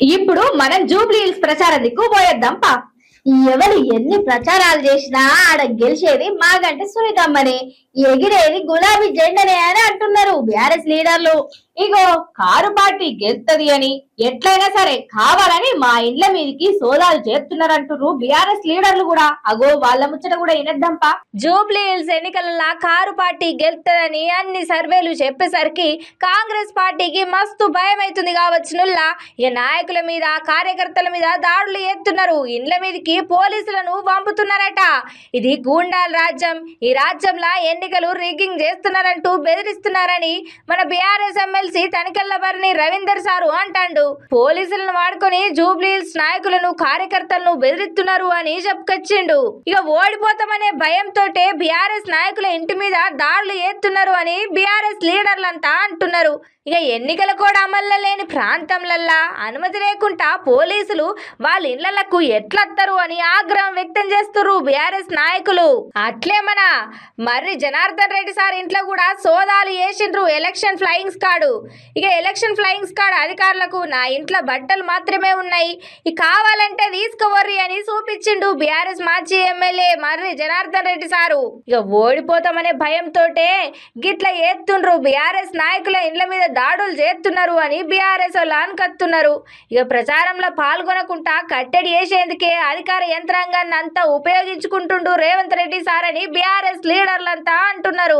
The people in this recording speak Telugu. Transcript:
ఇప్పుడు మనం జూబ్లీ హిల్స్ ప్రచారం దిక్కు పోయేద్దాంపా ఎవరు ఎన్ని ప్రచారాలు చేసినా ఆడ గెలిచేది మాగంటే సునీతమ్మని ఎగిరేది గులాబీ జెండనే అని అంటున్నారు బీఆర్ఎస్ లీడర్లు. ఇగో కారు పార్టీ గెలుతుంది అని ఎట్లయినా సరే కావాలని మా ఇండ్ల మీదకి సోదాలు చేస్తున్నారంటున్నారు బీఆర్ఎస్ లీడర్లు కూడా. అగో వాళ్ళ ముచ్చట కూడా వినేద్దాంపా. జూబ్లీ హిల్స్ ఎన్నికలలో కారు పార్టీ గెలుతుందని అన్ని సర్వేలు చెప్పేసరికి కాంగ్రెస్ పార్టీకి మస్తు భయం అవుతుంది కావచ్చునుల్లా ఈ నాయకుల మీద కార్యకర్తల మీద దాడులు ఎత్తున్నారు ఇండ్ల మీదకి పోలీసులను పంపుతున్నారట. ఇది గూండాల రాజ్యం. ఈ రాజ్యంలో ఎన్నికలు రిగ్గింగ్ చేస్తున్నారంటూ బెదిరిస్తున్నారని మన బీఆర్ఎస్ ఎమ్మెల్యే కలిసి భరణి రవీందర్ సారు అంటాండు. పోలీసులను వాడుకొని జూబ్లీల్స్ నాయకులను కార్యకర్తలను బెదిరిస్తున్నారు అని చెప్పుకొచ్చిండు. ఇక ఓడిపోతామనే భయంతో బీఆర్ఎస్ నాయకుల ఇంటి మీద దాడులు ఏస్తున్నారు అని బీఆర్ఎస్ లీడర్లంతా అంటున్నారు. ఇక ఎన్నికల కూడా అమల్లో లేని ప్రాంతంలల్లా అనుమతి లేకుండా పోలీసులు వాళ్ళ ఇళ్ళకు ఎట్లత్తరు అని ఆగ్రహం వ్యక్తం చేస్తున్నారు బీఆర్ఎస్ నాయకులు. అట్లే మన మర్రి జనార్దన్ రెడ్డి సార్ ఇంట్లో కూడా సోదాలు వేసిండ్రు ఎలక్షన్ ఫ్లయింగ్స్ కాడు ఇక ఎలక్షన్ ఫ్లయింగ్స్ కాడు అధికారులకు నా ఇంట్లో బట్టలు మాత్రమే ఉన్నాయి. ఇక కావాలంటే తీసుకోవర్రి అని చూపించిండు బీఆర్ఎస్ మాజీ ఎమ్మెల్యే మర్రి జనార్దన్ రెడ్డి సారు. ఇక ఓడిపోతామనే భయంతోటే గిట్ల ఎత్తుండ్రు బీఆర్ఎస్ నాయకుల ఇండ్ల మీద దాడులు చేస్తున్నారు అని బీఆర్ఎస్ వాళ్ళు అనుకత్తున్నారు ఇక ప్రచారంలో పాల్గొనకుండా కట్టడి చేసేందుకే అధికార యంత్రాంగాన్ని అంతా ఉపయోగించుకుంటుండు రేవంత్ రెడ్డి సార్ అని బీఆర్ఎస్ లీడర్లంతా అంటున్నారు.